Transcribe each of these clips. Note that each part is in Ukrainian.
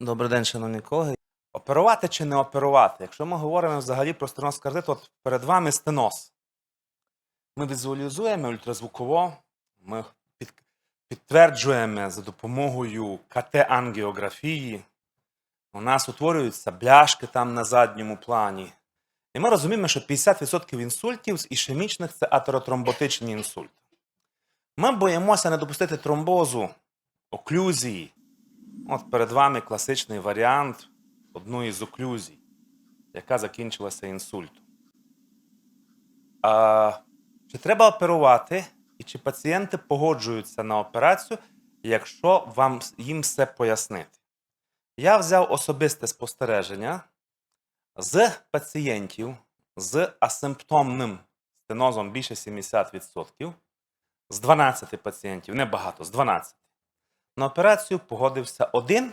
Добрий день, шановні колеги. Оперувати чи не оперувати? Якщо ми говоримо взагалі про стеноз кардиту, от перед вами стеноз. Ми візуалізуємо ультразвуково, ми під, підтверджуємо за допомогою КТ-ангіографії. У нас утворюються бляшки там на задньому плані. І ми розуміємо, що 50% інсультів з ішемічних це атеротромботичні інсульти. Ми боїмося не допустити тромбозу, оклюзії. От перед вами класичний варіант одної з оклюзій, яка закінчилася інсультом. А, чи треба оперувати, і чи пацієнти погоджуються на операцію, якщо вам їм все пояснити? Я взяв особисте спостереження з пацієнтів з асимптомним стенозом більше 70%, з 12 пацієнтів, небагато, з 12. На операцію погодився один,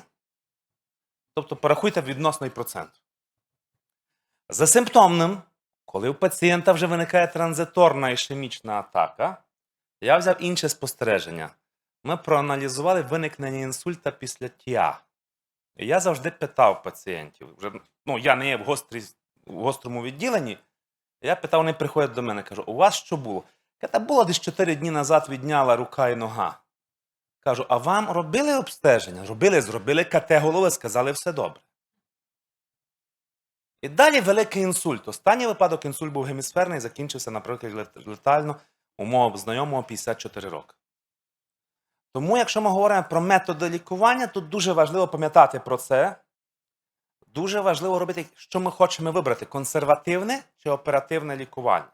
тобто порахуйте відносний процент. За симптомним, коли у пацієнта вже виникає транзиторна ішемічна атака, я взяв інше спостереження. Ми проаналізували виникнення інсульта після ТІА. І я завжди питав пацієнтів. Вже, ну, я не є в, гострій, в гострому відділенні. Я питав, вони приходять до мене, кажу, у вас що було? Та було десь 4 дні назад відняла рука і нога. Кажу, а вам робили обстеження? Робили, зробили КТ голови, сказали, все добре. І далі великий інсульт. Останній випадок інсульт був гемісферний, закінчився, наприклад, летально у мого знайомого 54 роки. Тому, якщо ми говоримо про методи лікування, тут дуже важливо пам'ятати про це. Дуже важливо робити, що ми хочемо вибрати: консервативне чи оперативне лікування.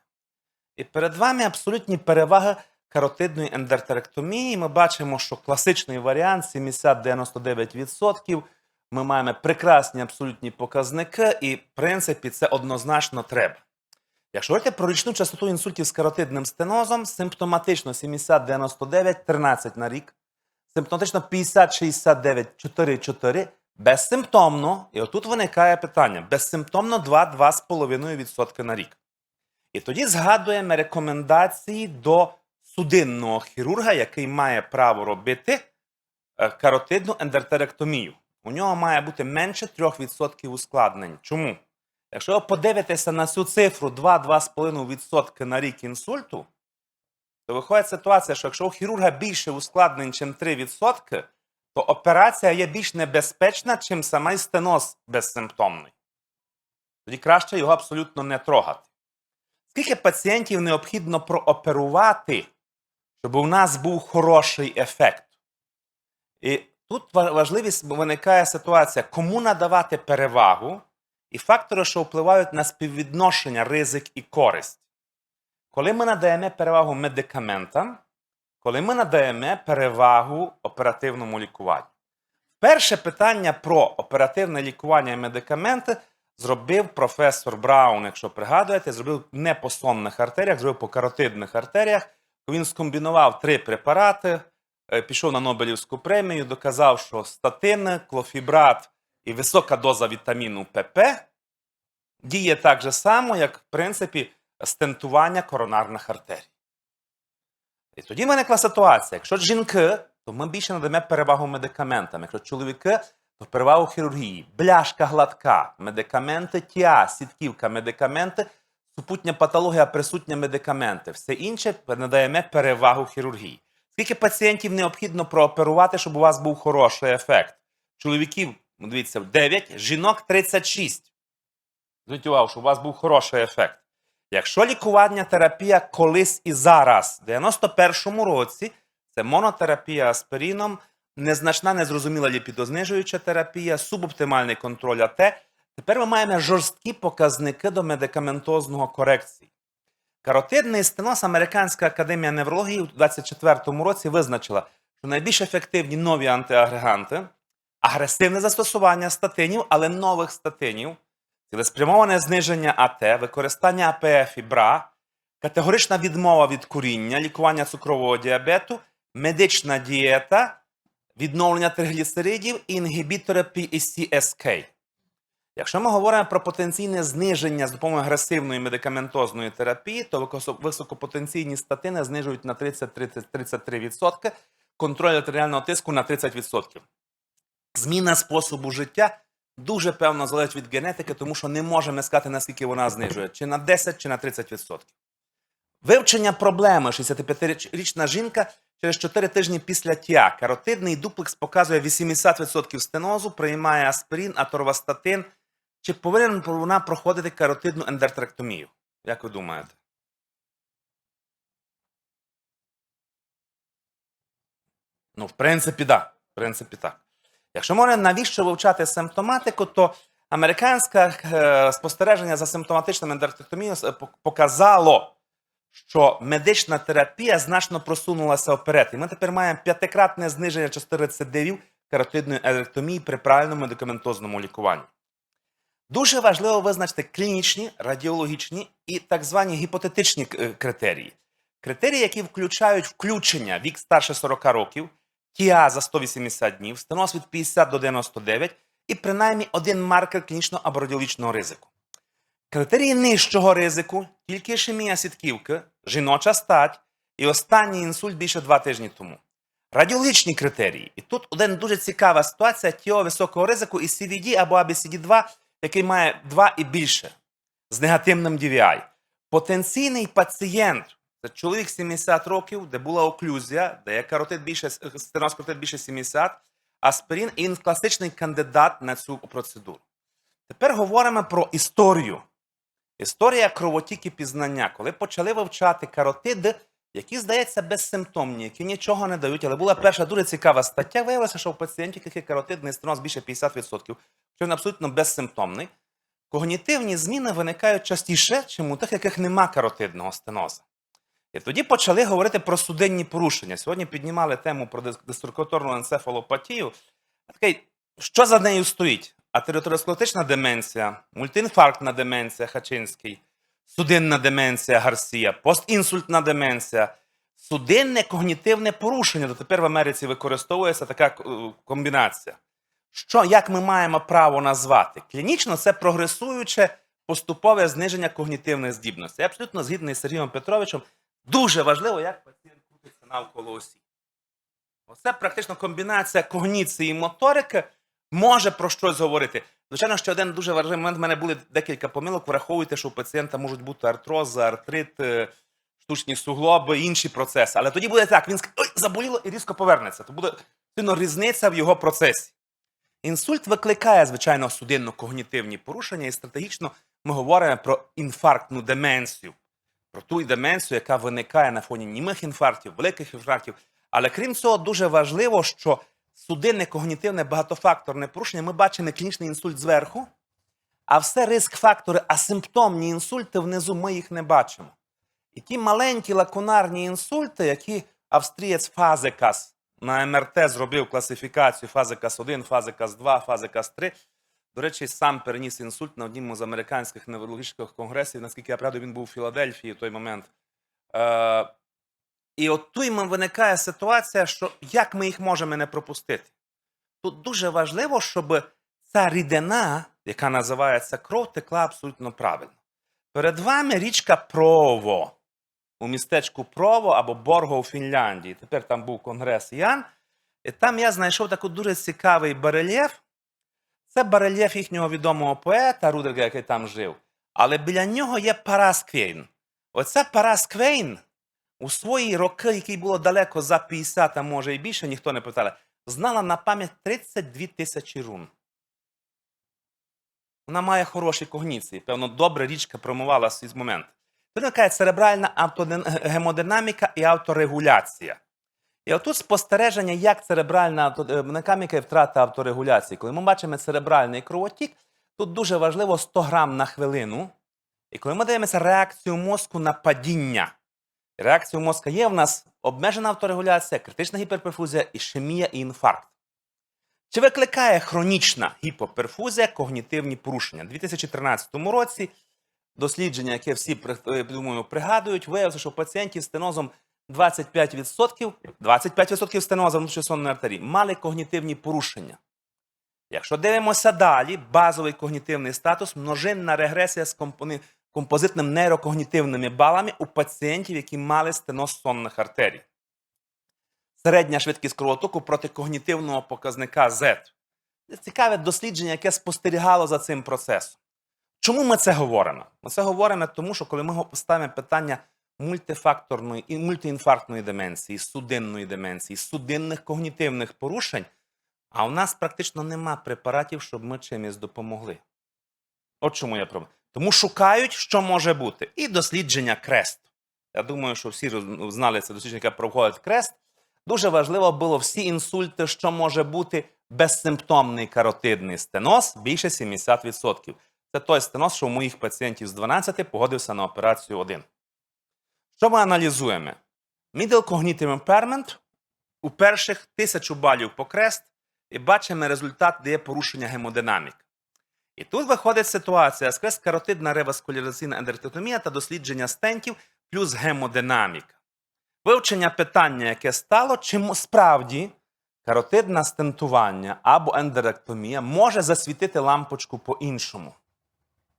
І перед вами абсолютні переваги каротидної ендертеректомії. Ми бачимо, що класичний варіант 70-99%. Ми маємо прекрасні абсолютні показники, і, в принципі, це однозначно треба. Якщо говорити про річну частоту інсультів з каротидним стенозом, симптоматично 70-99, 13 на рік, симптоматично 50-69, 4-4, безсимптомно, і отут виникає питання: безсимптомно 2-2,5% на рік. І тоді згадуємо рекомендації до судинного хірурга, який має право робити е, каротидну ендертеректомію. У нього має бути менше 3% ускладнень. Чому? Якщо ви подивитеся на цю цифру 2-2,5% на рік інсульту, то виходить ситуація, що якщо у хірурга більше ускладнень, ніж 3%, то операція є більш небезпечна, чим самий стеноз безсимптомний. Тоді краще його абсолютно не трогати. Скільки пацієнтів необхідно прооперувати, щоб у нас був хороший ефект? І тут важливість виникає ситуація, кому надавати перевагу і фактори, що впливають на співвідношення ризик і користь. Коли ми надаємо перевагу медикаментам, коли ми надаємо перевагу оперативному лікуванню. Перше питання про оперативне лікування і медикаменти зробив професор Браун, якщо пригадуєте, зробив не по сонних артеріях, зробив по каротидних артеріях. Він скомбінував три препарати, е, пішов на Нобелівську премію, доказав, що статин, клофібрат і висока доза вітаміну ПП діє так же само, як, в принципі, стентування коронарних артерій. І тоді виникла ситуація: якщо жінки, то ми більше надаємо перевагу медикаментам. Якщо чоловіки, то перевагу хірургії. Бляшка гладка, медикаменти, тіа, сітківка, медикаменти, супутня патологія, присутня медикаменти. Все інше надаємо перевагу хірургії. Скільки пацієнтів необхідно прооперувати, щоб у вас був хороший ефект? Чоловіків, ну, дивіться, 9, жінок 36. Зверніть увагу, щоб у вас був хороший ефект. Якщо лікування терапія колись і зараз, в 91-му році, це монотерапія аспиріном, незначна, незрозуміла ліпідознижуюча терапія, субоптимальний контроль АТ. Тепер ми маємо жорсткі показники до медикаментозного корекції. Каротидний стеноз Американська академія неврології у 24-му році визначила, що найбільш ефективні нові антиагреганти, агресивне застосування статинів, але нових статинів, цілеспрямоване зниження АТ, використання АПФ і БРА, категорична відмова від куріння, лікування цукрового діабету, медична дієта, відновлення тригліцеридів і інгібітори PCSK. Якщо ми говоримо про потенційне зниження з допомогою агресивної медикаментозної терапії, то високопотенційні статини знижують на 30-33%, контроль артеріального тиску на 30%. зміна способу життя дуже певно залежить від генетики, тому що не можемо сказати, наскільки вона знижує, чи на 10, чи на 30%. Вивчення проблеми 65-річна жінка через 4 тижні після ТІА. Каротидний дуплекс показує 80% стенозу, приймає аспирин, аторвастатин. Чи повинна вона проходити каротидну ендертректомію? Як ви думаєте? Ну, в принципі, так. В принципі, так. Якщо можна навіщо вивчати симптоматику, то американське е, спостереження за симптоматичним ендертректомією е, показало, що медична терапія значно просунулася вперед. І ми тепер маємо п'ятикратне зниження частоти рецидивів каротидної ендеректомії при правильному медикаментозному лікуванні. Дуже важливо визначити клінічні, радіологічні і так звані гіпотетичні е, критерії. Критерії, які включають включення вік старше 40 років, ТІА за 180 днів, стеноз від 50 до 99 і принаймні один маркер клінічного або радіологічного ризику. Критерії нижчого ризику тільки ішемія сітківки, жіноча стать і останній інсульт більше два тижні тому. Радіологічні критерії. І тут один дуже цікава ситуація ТІО високого ризику і CVD або ABCD2, який має 2 і більше з негативним DVI. Потенційний пацієнт це чоловік 70 років, де була оклюзія, де є каротид більше, стеноз каротид більше 70, аспирин, і він класичний кандидат на цю процедуру. Тепер говоримо про історію. Історія кровотіки пізнання, коли почали вивчати каротиди, які, здається, безсимптомні, які нічого не дають. Але була перша дуже цікава стаття. Виявилося, що в пацієнтів, яких каротидний стеноз більше 50%, що він абсолютно безсимптомний, когнітивні зміни виникають частіше, чим у тих, яких нема каротидного стенозу. І тоді почали говорити про судинні порушення. Сьогодні піднімали тему про дис- енцефалопатію. Такий, що за нею стоїть? Атеротеросклотична деменція, мультиінфарктна деменція Хачинський, судинна деменція Гарсія, постінсультна деменція, судинне когнітивне порушення. Дотепер в Америці використовується така е, комбінація. Що, як ми маємо право назвати? Клінічно це прогресуюче поступове зниження когнітивних здібностей. Я абсолютно згідний з Сергієм Петровичем. Дуже важливо, як пацієнт крутиться навколо осі. Оце практично комбінація когніції і моторики може про щось говорити. Звичайно, що один дуже важливий момент. В мене були декілька помилок. Враховуйте, що у пацієнта можуть бути артрози, артрит, е, штучні суглоби, інші процеси. Але тоді буде так: він скаже, ой, заболіло і різко повернеться. То буде сильно різниця в його процесі. Інсульт викликає, звичайно, судинно-когнітивні порушення, і стратегічно ми говоримо про інфарктну деменцію, про ту деменцію, яка виникає на фоні німих інфарктів, великих інфарктів. Але крім цього, дуже важливо, що судинне когнітивне багатофакторне порушення ми бачимо клінічний інсульт зверху, а все риск-фактори, асимптомні інсульти внизу ми їх не бачимо. І ті маленькі лакунарні інсульти, які австрієць Фазекас на МРТ зробив класифікацію Фазекас 1, Фазекас 2, Фазекас 3. До речі, сам переніс інсульт на одному з американських неврологічних конгресів. Наскільки я правда, він був у Філадельфії в той момент. Е, і от тут виникає ситуація, що як ми їх можемо не пропустити. Тут дуже важливо, щоб ця рідина, яка називається кров, текла абсолютно правильно. Перед вами річка Прово у містечку Прово або Борго у Фінляндії. Тепер там був конгрес Ян. І там я знайшов такий дуже цікавий барельєф. Це барельєф їхнього відомого поета Рудерга, який там жив. Але біля нього є Парас Квейн. Оця Парас Квейн у свої роки, які було далеко за 50, а може і більше, ніхто не питає, знала на пам'ять 32 тисячі рун. Вона має хороші когніції. Певно, добре річка промивала свій момент. Виникає церебральна автодин- гемодинаміка і авторегуляція. І отут спостереження, як церебральна автодинаміка і втрата авторегуляції. Коли ми бачимо церебральний кровотік, тут дуже важливо 100 грам на хвилину. І коли ми дивимося реакцію мозку на падіння, реакцію мозка є в нас обмежена авторегуляція, критична гіперперфузія, ішемія і інфаркт. Чи викликає хронічна гіпоперфузія когнітивні порушення? У 2013 році дослідження, яке всі е, думаю, пригадують, виявилося, що пацієнтів з стенозом 25%, 25% стеноза внутрішньосонної артерії мали когнітивні порушення. Якщо дивимося далі, базовий когнітивний статус множинна регресія з компони- композитним нейрокогнітивними балами у пацієнтів, які мали стеноз сонних артерій. Середня швидкість кровотоку проти когнітивного показника Z Це цікаве дослідження, яке спостерігало за цим процесом. Чому ми це говоримо? Ми це говоримо тому, що коли ми ставимо питання мультифакторної і мультиінфарктної деменції, судинної деменції, судинних когнітивних порушень, а у нас практично нема препаратів, щоб ми чимось допомогли. От чому я про. Тому шукають, що може бути. І дослідження крест. Я думаю, що всі знали це дослідження, яке проходить крест. Дуже важливо було всі інсульти, що може бути безсимптомний каротидний стеноз більше 70%. Це той стеноз, що у моїх пацієнтів з 12 погодився на операцію 1. Що ми аналізуємо? Middle Cognitive Impairment у перших тисячу балів по крест і бачимо результат, де є порушення гемодинаміки. І тут виходить ситуація скрес каротидна реваскуляризаційна ендертотомія та дослідження стентів плюс гемодинаміка. Вивчення питання, яке стало, чи справді каротидне стентування або ендеректомія може засвітити лампочку по-іншому.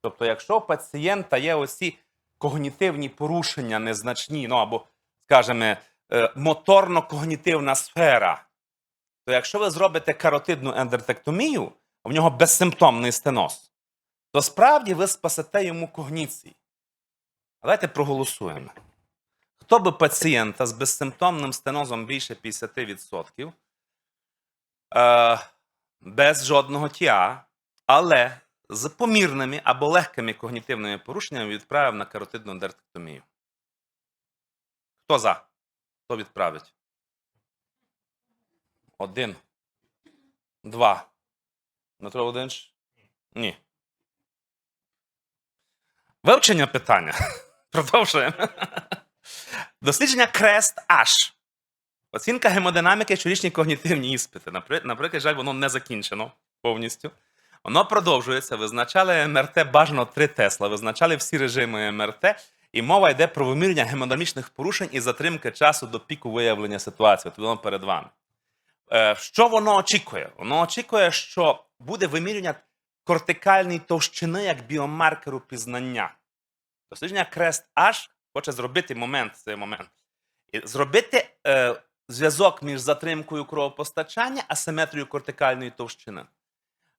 Тобто, якщо у пацієнта є оці когнітивні порушення незначні, ну або, скажімо, е, моторно-когнітивна сфера, то якщо ви зробите каротидну ендертектомію, а в нього безсимптомний стеноз, то справді ви спасете йому когніції. Давайте проголосуємо. Хто би пацієнта з безсимптомним стенозом більше 50%, е, без жодного ТІА, але з помірними або легкими когнітивними порушеннями відправив на каротидну ендертектомію? Хто за? Хто відправить? Один. Два. Дмитро Володимирович? Ні. Вивчення питання. Продовжуємо. Дослідження Крест H. Оцінка гемодинаміки щорічні когнітивні іспити. Наприклад, жаль, воно не закінчено повністю. Воно продовжується. Визначали МРТ бажано 3 Тесла, визначали всі режими МРТ, і мова йде про виміряння гемодинамічних порушень і затримки часу до піку виявлення ситуації. От воно перед вами. Е, Що воно очікує? Воно очікує, що буде вимірювання кортикальної товщини як біомаркеру пізнання. Дослідження Крест H хоче зробити момент, цей момент. І зробити е, зв'язок між затримкою кровопостачання, асиметрією кортикальної товщини.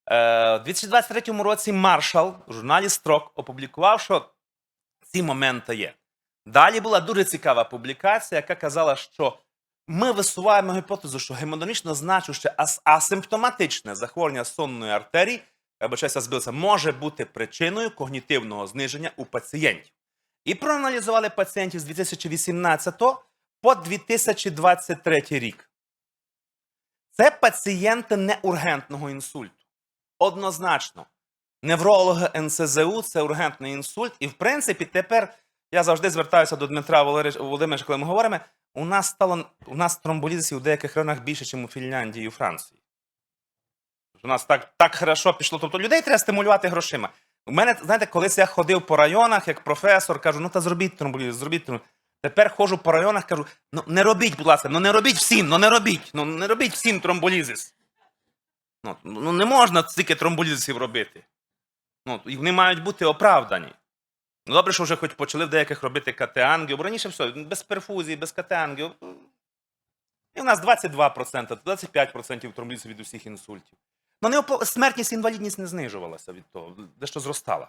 Е, у 2023 році Маршал в журналі Строк опублікував, що ці моменти є. Далі була дуже цікава публікація, яка казала, що ми висуваємо гіпотезу, що гемодинамічно значуще ас- асимптоматичне захворювання сонної артерії, я вибачаюся, збилося, може бути причиною когнітивного зниження у пацієнтів. І проаналізували пацієнтів з 2018 по 2023 рік. Це пацієнти неургентного інсульту. Однозначно. Неврологи НСЗУ це ургентний інсульт. І, в принципі, тепер я завжди звертаюся до Дмитра Володимировича, коли ми говоримо. У нас стало у нас тромболізисів у деяких районах більше, ніж у Фінляндії і у Франції. У нас так, так хорошо пішло. Тобто людей треба стимулювати грошима. У мене, знаєте, колись я ходив по районах як професор, кажу, ну та зробіть тромболізис, зробіть тромболізис. Тепер ходжу по районах, кажу, ну не робіть, будь ласка, ну не робіть всім, ну не робіть, ну не робіть всім тромболізис. Ну, ну не можна стільки тромболізисів робити. Ну, і вони мають бути оправдані. Ну, добре, що вже хоч почали в деяких робити КТ-ангіо, бо раніше все, без перфузії, без КТ-ангіо. І у нас 22%, 25% тромболізів від усіх інсультів. Ну, не опо- смертність, інвалідність не знижувалася від того, дещо зростала.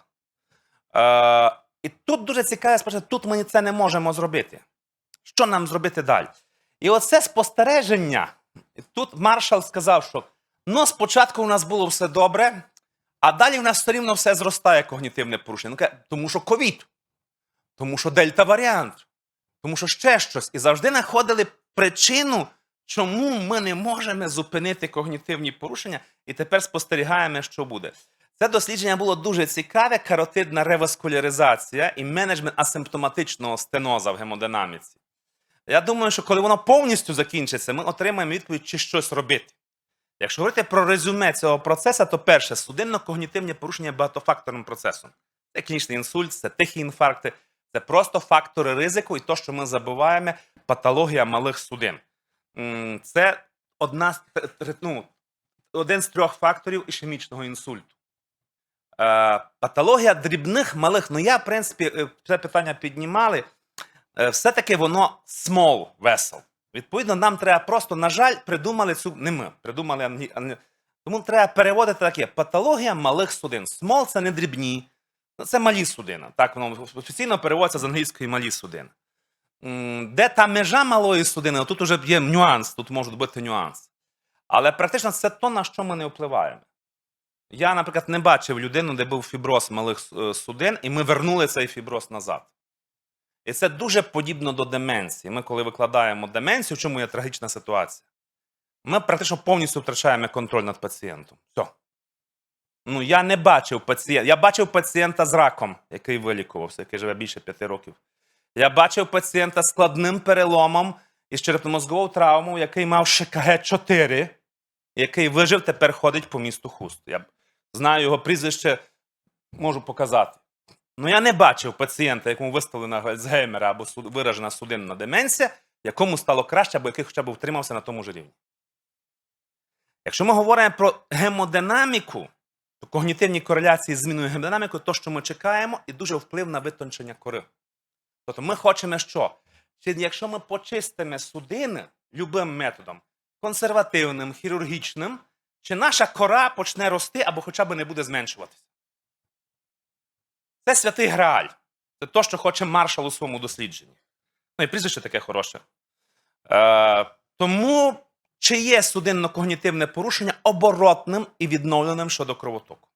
Е, і тут дуже цікаве, спершу, тут ми це не можемо зробити. Що нам зробити далі? І оце спостереження. І Тут маршал сказав, що ну, спочатку у нас було все добре, а далі в нас все рівно все зростає когнітивне порушення. Ну, тому що ковід, тому що дельта-варіант, тому що ще щось. І завжди знаходили причину, чому ми не можемо зупинити когнітивні порушення, і тепер спостерігаємо, що буде. Це дослідження було дуже цікаве: каротидна реваскуляризація і менеджмент асимптоматичного стеноза в гемодинаміці. Я думаю, що коли воно повністю закінчиться, ми отримаємо відповідь, чи щось робити. Якщо говорити про резюме цього процесу, то перше, судинно-когнітивні порушення багатофакторним процесом. Це клінічний інсульт, це тихі інфаркти, це просто фактори ризику і то, що ми забуваємо, патологія малих судин. Це одна т- т- ну, один з трьох факторів ішемічного інсульту. Е, патологія дрібних малих, ну я, в принципі, е, це питання піднімали. Е, все-таки воно small vessel. Відповідно, нам треба просто, на жаль, придумали цю. Не ми, придумали ангі- ан- Тому треба переводити таке: патологія малих судин. Смол це не дрібні, ну, це малі судини. Так воно офіційно переводиться з англійської малі судини. Де та межа малої судини, тут вже є нюанс, тут можуть бути нюанс. Але практично це то, на що ми не впливаємо. Я, наприклад, не бачив людину, де був фіброз малих е, судин, і ми вернули цей фіброз назад. І це дуже подібно до деменції. Ми, коли викладаємо деменцію, в чому є трагічна ситуація? Ми практично повністю втрачаємо контроль над пацієнтом. Все. Ну, я не бачив пацієнта. Я бачив пацієнта з раком, який вилікувався, який живе більше п'яти років. Я бачив пацієнта з складним переломом із черепно-мозговою травмою, який мав ШКГ 4, який вижив, тепер ходить по місту Хуст. Я знаю його прізвище, можу показати. Ну, я не бачив пацієнта, якому виставлена Альцгеймера або виражена судинна деменція, якому стало краще, або який хоча б втримався на тому ж рівні. Якщо ми говоримо про гемодинаміку, то когнітивні кореляції з зміною гемодинаміки то, що ми чекаємо, і дуже вплив на витончення кори. Тобто ми хочемо що? Чи якщо ми почистимо судини любим методом, консервативним, хірургічним, чи наша кора почне рости або хоча б не буде зменшуватися? Це святий Грааль. Це те, що хоче маршал у своєму дослідженні. Ну і прізвище таке хороше. Е, тому чи є судинно-когнітивне порушення оборотним і відновленим щодо кровотоку?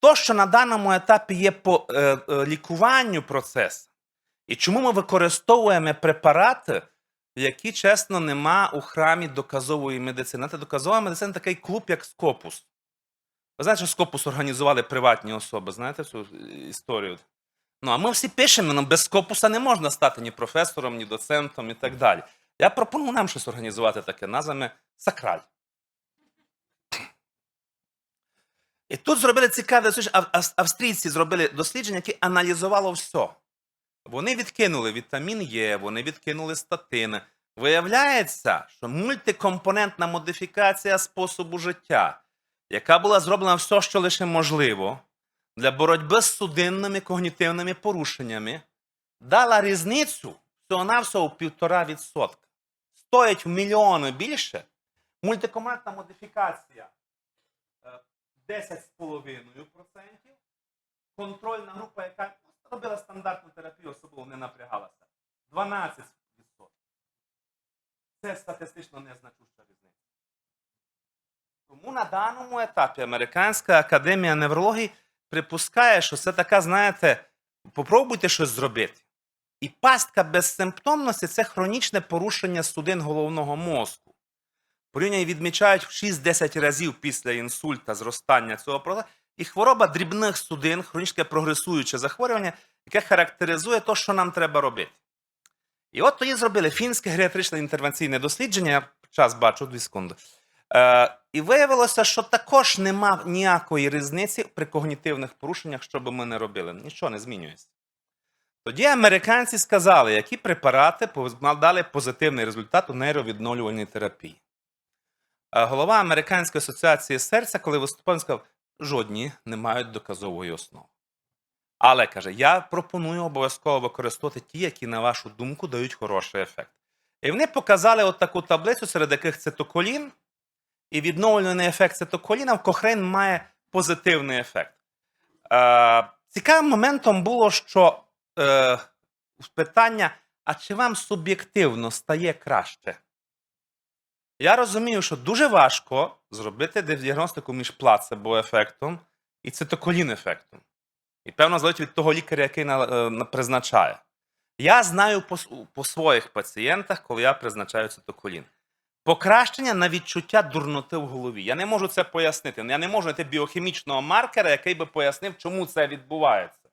То, що на даному етапі є по е, е, лікуванню процесу, і чому ми використовуємо препарати, які, чесно, нема у храмі доказової медицини. Це доказова медицина такий клуб, як Скопус. Ви знаєте, що Скопус організували приватні особи, знаєте цю історію? Ну, а ми всі пишемо, ну, без Скопуса не можна стати ні професором, ні доцентом і так далі. Я пропоную нам щось організувати таке, назвами Сакраль. І тут зробили цікаве Австрійці зробили дослідження, яке аналізувало все. Вони відкинули вітамін Е, вони відкинули статини. Виявляється, що мультикомпонентна модифікація способу життя, яка була зроблена все, що лише можливо, для боротьби з судинними когнітивними порушеннями, дала різницю всього-навсього в півтора відсотка. Стоїть в мільйони більше. Мультикомпонентна модифікація е, 10,5%. Контрольна група, яка робила стандартну терапію, особливо не напрягалася. 12%. Це статистично незначуща різниця. Тому на даному етапі Американська академія неврології припускає, що це така, знаєте, попробуйте щось зробити. І пастка безсимптомності це хронічне порушення судин головного мозку. Порівняно відмічають в 6-10 разів після інсульта зростання цього процесу. І хвороба дрібних судин, хронічне прогресуюче захворювання, яке характеризує те, що нам треба робити. І от тоді зробили фінське геріатричне інтервенційне дослідження, я час бачу, дві секунди. Е, і виявилося, що також нема ніякої різниці при когнітивних порушеннях, що би ми не робили. Нічого не змінюється. Тоді американці сказали, які препарати дали позитивний результат у нейровідновлювальній терапії. Е, Голова Американської асоціації серця, коли виступав, сказав, жодні не мають доказової основи. Але каже, я пропоную обов'язково використовувати ті, які, на вашу думку, дають хороший ефект. І вони показали от таку таблицю, серед яких цитоколін, і відновлений ефект цитоколіна в Кохрейн має позитивний ефект. Е, цікавим моментом було, що е, питання: а чи вам суб'єктивно стає краще? Я розумію, що дуже важко зробити діагностику між плацебо-ефектом і цитоколін-ефектом. І певно залежить від того лікаря, який на, е, на- призначає. Я знаю по, по своїх пацієнтах, коли я призначаю цитоколін. Покращення на відчуття дурноти в голові. Я не можу це пояснити. Я не можу знайти біохімічного маркера, який би пояснив, чому це відбувається.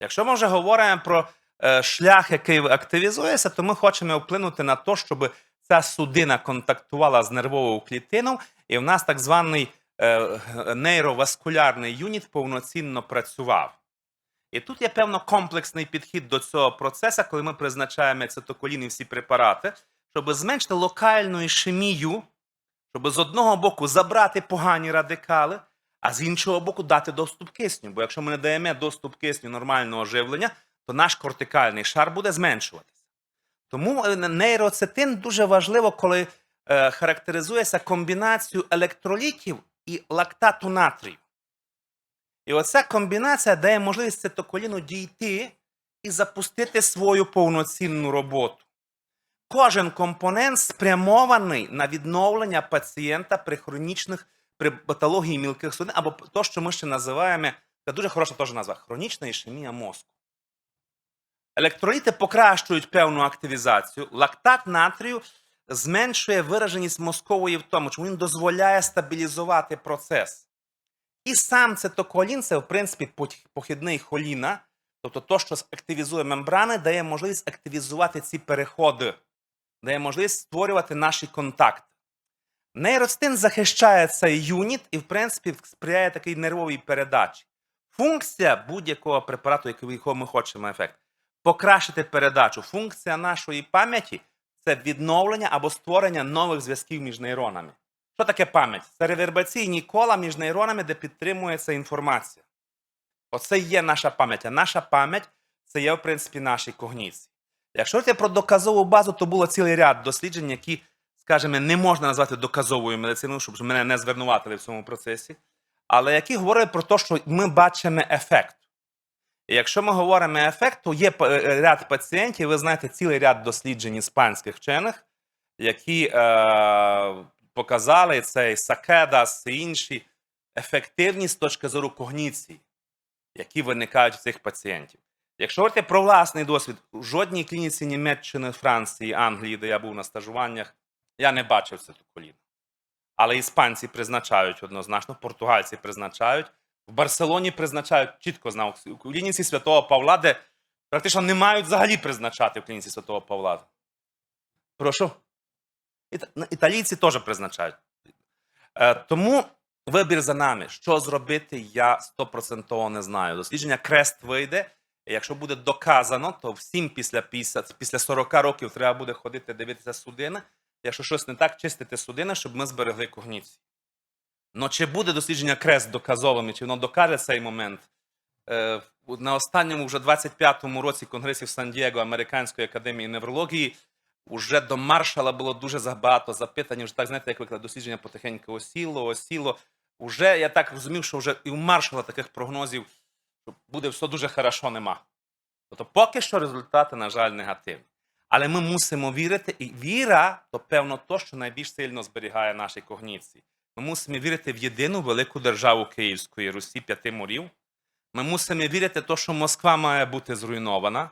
Якщо ми вже говоримо про е, шлях, який активізується, то ми хочемо вплинути на те, щоб ця судина контактувала з нервовою клітиною, і в нас так званий е, нейроваскулярний юніт повноцінно працював. І тут є певно комплексний підхід до цього процесу, коли ми призначаємо цитоколін і всі препарати, щоб зменшити локальну ішемію, щоб з одного боку забрати погані радикали, а з іншого боку дати доступ кисню. Бо якщо ми не даємо доступ кисню нормального живлення, то наш кортикальний шар буде зменшуватися. Тому е, нейроцитин дуже важливо, коли е, характеризується комбінацією електролітів і лактату натрію. І оця комбінація дає можливість цитоколіну дійти і запустити свою повноцінну роботу. Кожен компонент спрямований на відновлення пацієнта при хронічних при патології мілких судин, або то, що ми ще називаємо, це дуже хороша теж назва хронічна ішемія мозку. Електроліти покращують певну активізацію. Лактат натрію зменшує вираженість мозкової втоми, чому він дозволяє стабілізувати процес. І сам цитоколін це, в принципі, похідний холіна, тобто то, що активізує мембрани, дає можливість активізувати ці переходи, дає можливість створювати наші контакти. Нейростин захищає цей юніт і, в принципі, сприяє такій нервовій передачі. Функція будь-якого препарату, якого ми хочемо ефект, покращити передачу. Функція нашої пам'яті це відновлення або створення нових зв'язків між нейронами. Що таке пам'ять? Це ревербаційні кола між нейронами, де підтримується інформація. Оце є наша пам'ять. А наша пам'ять це є, в принципі, наші когніції. Якщо йти про доказову базу, то було цілий ряд досліджень, які, скажімо, не можна назвати доказовою медициною, щоб мене не звернуватили в цьому процесі, але які говорять про те, що ми бачимо ефект. І якщо ми говоримо ефект, то є е, ряд пацієнтів, ви знаєте, цілий ряд досліджень іспанських вчених, які е, показали цей Сакедас і інші ефективність з точки зору когніції, які виникають у цих пацієнтів. Якщо говорити про власний досвід, у жодній клініці Німеччини, Франції, Англії, де я був на стажуваннях, я не бачив цитоколіну. Але іспанці призначають однозначно, португальці призначають. В Барселоні призначають чітко знав у клініці Святого Павла, де практично не мають взагалі призначати в клініці Святого Павла. Прошу. Італійці теж призначають. Е, тому вибір за нами. Що зробити, я стопроцентово не знаю. Дослідження крест вийде. Якщо буде доказано, то всім після 50, після 40 років треба буде ходити дивитися судини. Якщо щось не так, чистити судини, щоб ми зберегли когніцію. Ну чи буде дослідження крест доказовим, чи воно докаже цей момент? Е, на останньому вже 25-му році конгресі в Сан-Дієго Американської академії неврології уже до маршала було дуже багато запитань. Вже так знаєте, як виклад дослідження потихеньку осіло, осіло. Уже я так розумів, що вже і у маршала таких прогнозів, що буде все дуже хорошо, нема. Тобто, поки що результати, на жаль, негативні. Але ми мусимо вірити, і віра то певно то, що найбільш сильно зберігає наші когніції. Ми мусимо вірити в єдину велику державу Київської Русі п'яти морів. Ми мусимо вірити в те, що Москва має бути зруйнована.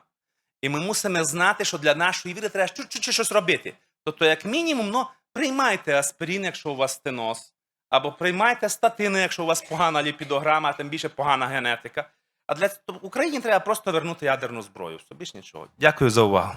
І ми мусимо знати, що для нашої віри треба чуть-чуть щось робити. Тобто, як мінімум, ну, приймайте аспірин, якщо у вас стеноз, або приймайте статини, якщо у вас погана ліпідограма, а тим більше погана генетика. А для Україні треба просто вернути ядерну зброю. Собі ж нічого. Дякую за увагу.